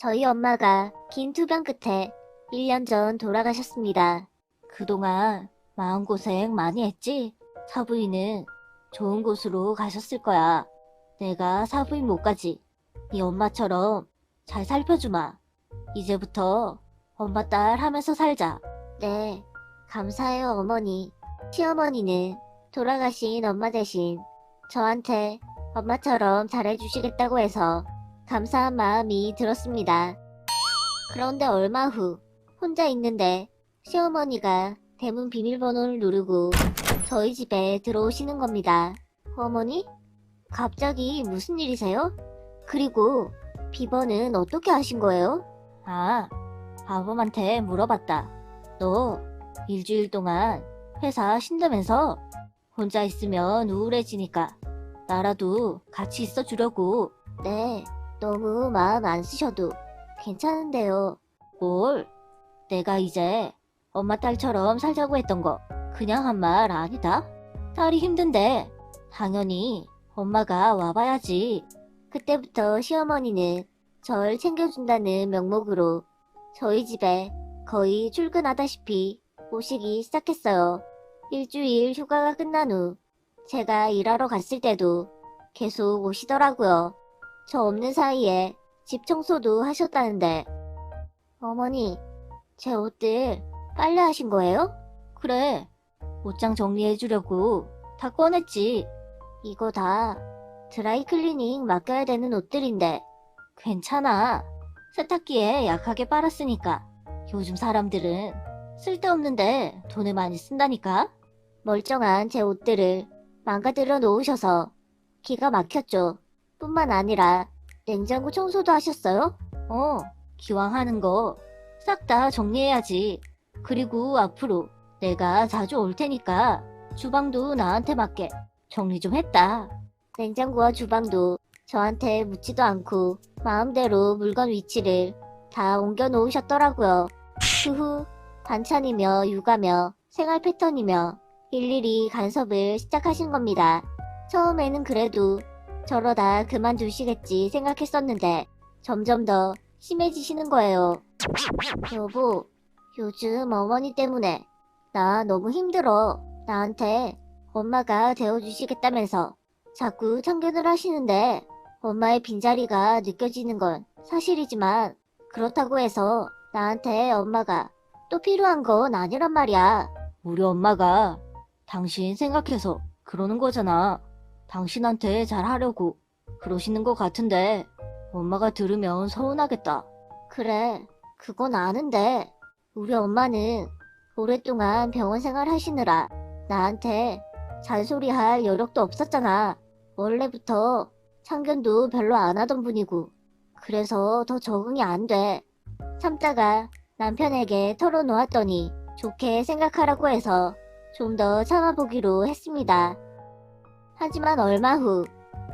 저희 엄마가 긴 투병 끝에 1년 전 돌아가셨습니다. 그동안 마음고생 많이 했지? 사부인은 좋은 곳으로 가셨을 거야. 내가 사부인 못 가지. 네 엄마처럼 잘 살펴주마. 이제부터 엄마 딸 하면서 살자. 네, 감사해요 어머니. 시어머니는 돌아가신 엄마 대신 저한테 엄마처럼 잘해주시겠다고 해서 감사한 마음이 들었습니다. 그런데 얼마 후 혼자 있는데 시어머니가 대문 비밀번호를 누르고 저희 집에 들어오시는 겁니다. 어머니? 갑자기 무슨 일이세요? 그리고 비번은 어떻게 하신 거예요? 아, 아범한테 물어봤다. 너 일주일 동안 회사 쉰다면서 혼자 있으면 우울해지니까 나라도 같이 있어 주려고. 네, 너무 마음 안 쓰셔도 괜찮은데요. 뭘? 내가 이제 엄마 딸처럼 살자고 했던 거 그냥 한 말 아니다. 딸이 힘든데 당연히 엄마가 와봐야지. 그때부터 시어머니는 절 챙겨준다는 명목으로 저희 집에 거의 출근하다시피 오시기 시작했어요. 일주일 휴가가 끝난 후 제가 일하러 갔을 때도 계속 오시더라고요. 저 없는 사이에 집 청소도 하셨다는데. 어머니 제 옷들 빨래 하신 거예요? 그래 옷장 정리해 주려고 다 꺼냈지. 이거 다 드라이 클리닝 맡겨야 되는 옷들인데 괜찮아. 세탁기에 약하게 빨았으니까. 요즘 사람들은 쓸데없는데 돈을 많이 쓴다니까. 멀쩡한 제 옷들을 망가뜨려 놓으셔서 기가 막혔죠 뿐만 아니라 냉장고 청소도 하셨어요? 어 기왕 하는 거 싹 다 정리해야지 그리고 앞으로 내가 자주 올 테니까 주방도 나한테 맡게 정리 좀 했다. 냉장고와 주방도 저한테 묻지도 않고 마음대로 물건 위치를 다 옮겨 놓으셨더라고요. 그후 반찬이며 육아며 생활 패턴이며 일일이 간섭을 시작하신 겁니다. 처음에는 그래도 저러다 그만두시겠지 생각했었는데 점점 더 심해지시는 거예요. 여보, 요즘 어머니 때문에 나 너무 힘들어. 나한테 엄마가 되어주시겠다면서 자꾸 참견을 하시는데 엄마의 빈자리가 느껴지는 건 사실이지만 그렇다고 해서 나한테 엄마가 또 필요한 건 아니란 말이야. 우리 엄마가 당신 생각해서 그러는 거잖아. 당신한테 잘하려고 그러시는 것 같은데 엄마가 들으면 서운하겠다. 그래, 그건 아는데 우리 엄마는 오랫동안 병원 생활 하시느라 나한테 잔소리할 여력도 없었잖아. 원래부터 참견도 별로 안 하던 분이고 그래서 더 적응이 안 돼. 참다가 남편에게 털어놓았더니 좋게 생각하라고 해서 좀 더 참아보기로 했습니다. 하지만 얼마 후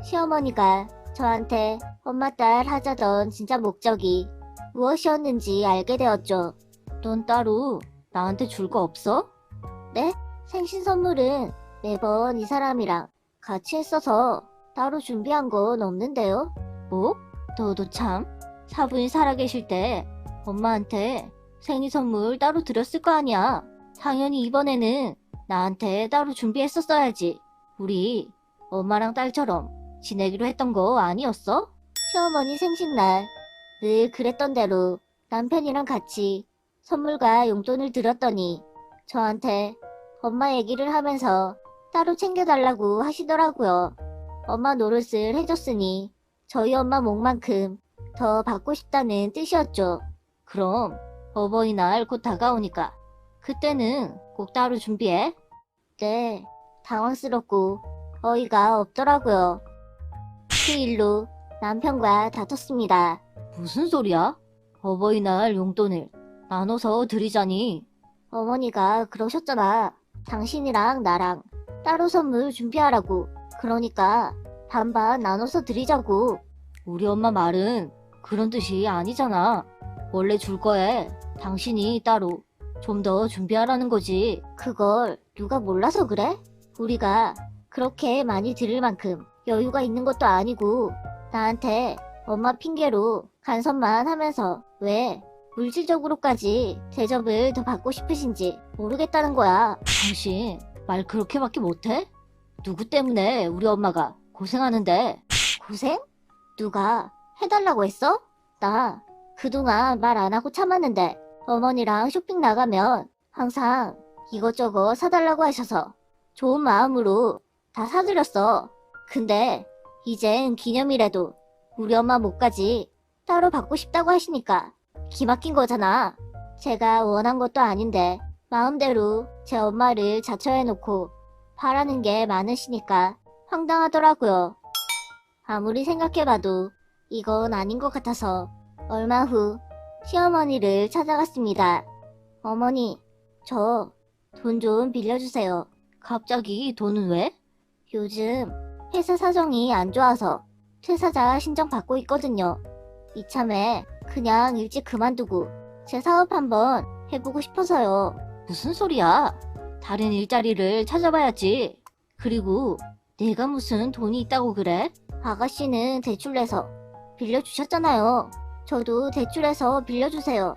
시어머니가 저한테 엄마 딸 하자던 진짜 목적이 무엇이었는지 알게 되었죠. 넌 따로 나한테 줄 거 없어? 네? 생신 선물은 매번 이 사람이랑 같이 했어서 따로 준비한 건 없는데요. 뭐? 너도 참 사부인 살아계실 때 엄마한테 생일 선물 따로 드렸을 거 아니야. 당연히 이번에는 나한테 따로 준비했었어야지. 우리 엄마랑 딸처럼 지내기로 했던 거 아니었어? 시어머니 생신날 늘 그랬던 대로 남편이랑 같이 선물과 용돈을 드렸더니 저한테 엄마 얘기를 하면서 따로 챙겨달라고 하시더라고요. 엄마 노릇을 해줬으니 저희 엄마 몫만큼 더 받고 싶다는 뜻이었죠. 그럼 어버이날 곧 다가오니까 그때는 꼭 따로 준비해. 네, 당황스럽고 어이가 없더라고요. 그 일로 남편과 다퉜습니다. 무슨 소리야? 어버이날 용돈을 나눠서 드리자니. 어머니가 그러셨잖아. 당신이랑 나랑 따로 선물 준비하라고. 그러니까 반반 나눠서 드리자고. 우리 엄마 말은 그런 뜻이 아니잖아. 원래 줄 거에 당신이 따로 좀 더 준비하라는 거지. 그걸 누가 몰라서 그래? 우리가 그렇게 많이 드릴 만큼 여유가 있는 것도 아니고 나한테 엄마 핑계로 간섭만 하면서 왜 물질적으로까지 대접을 더 받고 싶으신지 모르겠다는 거야. 당신 말 그렇게밖에 못해? 누구 때문에 우리 엄마가 고생하는데? 고생? 누가 해달라고 했어? 나 그동안 말 안 하고 참았는데 어머니랑 쇼핑 나가면 항상 이것저것 사달라고 하셔서 좋은 마음으로 다 사드렸어. 근데 이젠 기념이라도 우리 엄마 목까지 따로 받고 싶다고 하시니까 기막힌 거잖아. 제가 원한 것도 아닌데 마음대로 제 엄마를 자처해놓고 바라는 게 많으시니까 황당하더라고요. 아무리 생각해봐도 이건 아닌 것 같아서 얼마 후 시어머니를 찾아갔습니다. 어머니, 저 돈 좀 빌려주세요. 갑자기 돈은 왜? 요즘 회사 사정이 안 좋아서 퇴사자 신청 받고 있거든요. 이참에 그냥 일찍 그만두고 제 사업 한번 해보고 싶어서요. 무슨 소리야? 다른 일자리를 찾아봐야지. 그리고 내가 무슨 돈이 있다고 그래? 아가씨는 대출 내서 빌려주셨잖아요. 저도 대출해서 빌려주세요.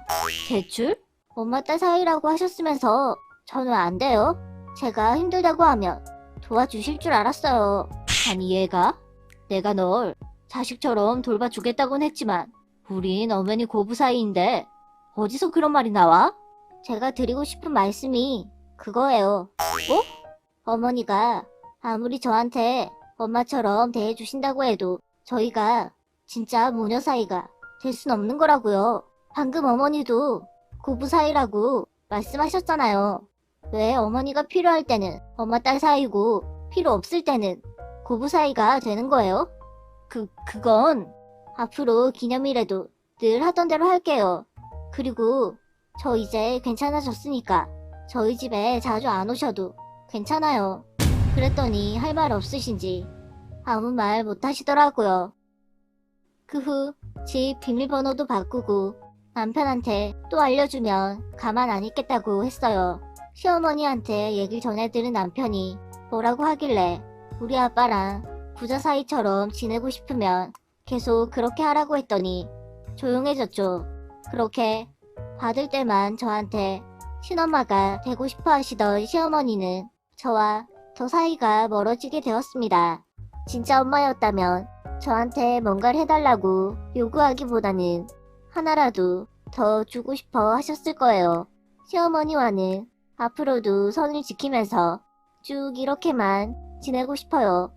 대출? 엄마 딸 사이라고 하셨으면서 저는 안 돼요. 제가 힘들다고 하면 도와주실 줄 알았어요. 아니 얘가? 내가 널 자식처럼 돌봐주겠다곤 했지만 우린 어머니 고부 사이인데 어디서 그런 말이 나와? 제가 드리고 싶은 말씀이 그거예요. 어? 어머니가 아무리 저한테 엄마처럼 대해주신다고 해도 저희가 진짜 모녀 사이가 될 순 없는 거라고요. 방금 어머니도 고부 사이라고 말씀하셨잖아요. 왜 어머니가 필요할 때는 엄마 딸 사이고 필요 없을 때는 고부 사이가 되는 거예요? 그, 그건 앞으로 기념일에도 늘 하던 대로 할게요. 그리고 저 이제 괜찮아졌으니까 저희 집에 자주 안 오셔도 괜찮아요. 그랬더니 할 말 없으신지 아무 말 못 하시더라고요. 그 후 집 비밀번호도 바꾸고 남편한테 또 알려주면 가만 안 있겠다고 했어요. 시어머니한테 얘기를 전해들은 남편이 뭐라고 하길래 우리 아빠랑 부자 사이처럼 지내고 싶으면 계속 그렇게 하라고 했더니 조용해졌죠. 그렇게 받을 때만 저한테 친엄마가 되고 싶어 하시던 시어머니는 저와 더 사이가 멀어지게 되었습니다. 진짜 엄마였다면 저한테 뭔가를 해달라고 요구하기보다는 하나라도 더 주고 싶어 하셨을 거예요. 시어머니와는 앞으로도 선을 지키면서 쭉 이렇게만 지내고 싶어요.